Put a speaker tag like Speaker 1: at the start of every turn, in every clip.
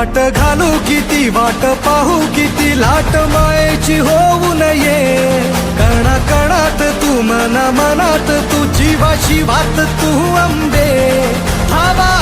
Speaker 1: वाट घालू किती वाट पाहू किती लाट मायेची होऊ नये. कणा कणात तू मना मनात तू जीवाशी वात तू अंबे
Speaker 2: थाबा.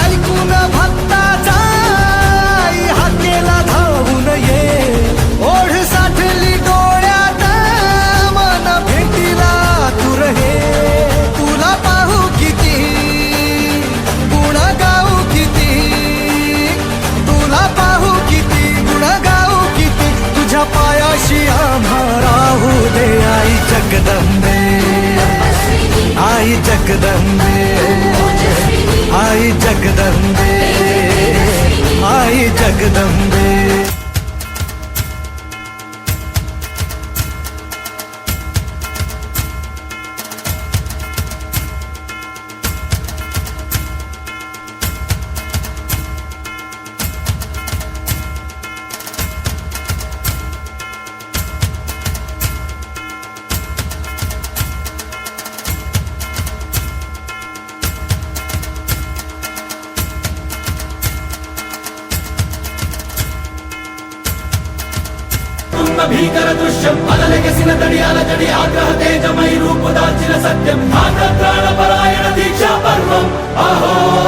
Speaker 2: భీకర దృశ్యం. అలలెగసిన తడియాల జడి ఆగ్రహ తేజమై రూపు దాల్చిన సత్యం. ఘాత ప్రాణపరాయణ దీక్షా పర్వం. అహో!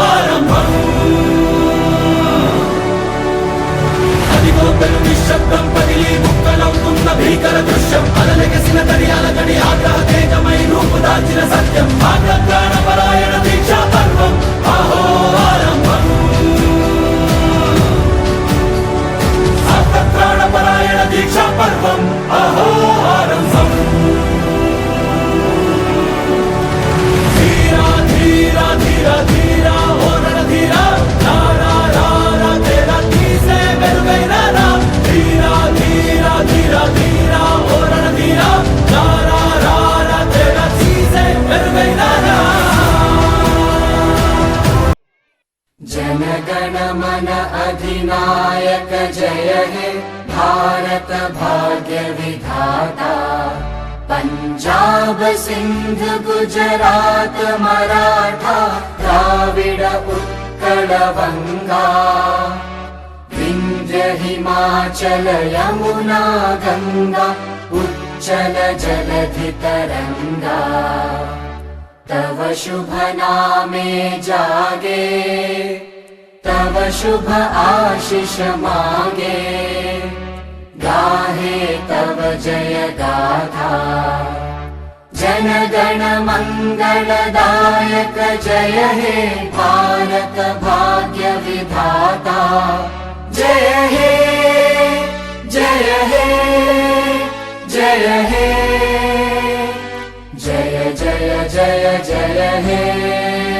Speaker 3: नायक जय हे भारत भाग्य विधाता। पञ्जाब सिन्ध गुजरात मराठा द्राविड उत्कलवङ्गा विन्द्य हिमाचल यमुना गङ्गा उच्चल जलधितरङ्गा तव शुभ नामे जागे। तव शुभ आशिष मागे। गाहे तव जय गाथा। जनगण मङ्गल जय हे भारत भाग्य विधाता। जय हे जय हे जय हे। जय जय जय जय हे।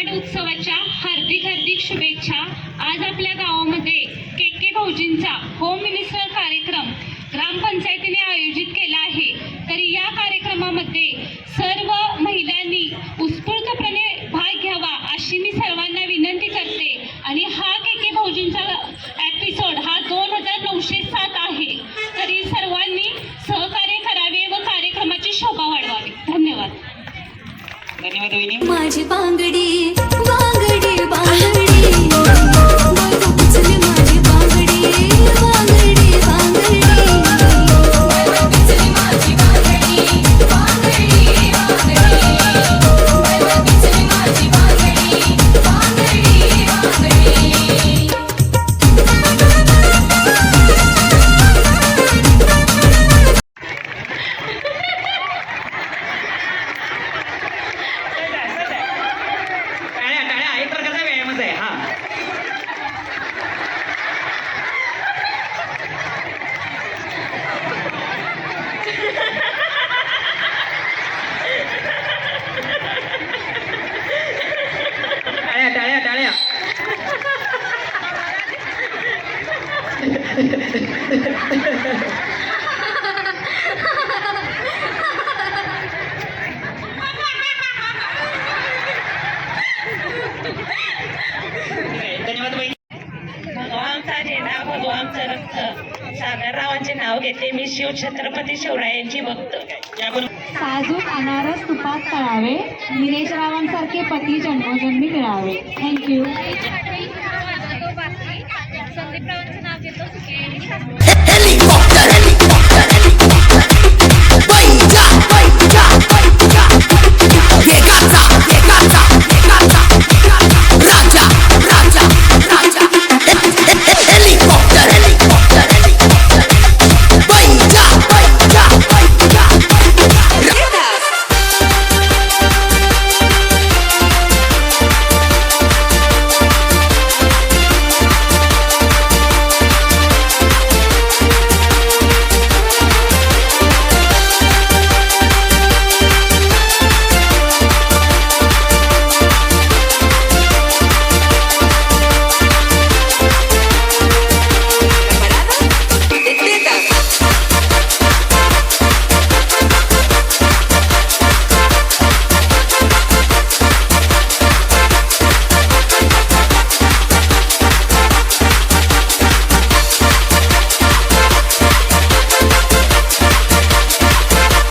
Speaker 4: वाढ उत्सवाच्या हार्दिक हार्दिक शुभेच्छा. आज आपल्या गावामध्ये के के भाऊजींचा होम मिनिस्टर कार्यक्रम ग्रामपंचायतीने आयोजित केला आहे. तर या कार्यक्रमामध्ये सर्व महिलांनी
Speaker 5: माझी बांगडी
Speaker 6: येते. मी शिव छत्रपती शिवरायांची भक्त.
Speaker 4: साजूक अनारस तुपात तळावे. निलेश रावांसारखे पती जन्मोजन्मी मिळावे. थँक्यू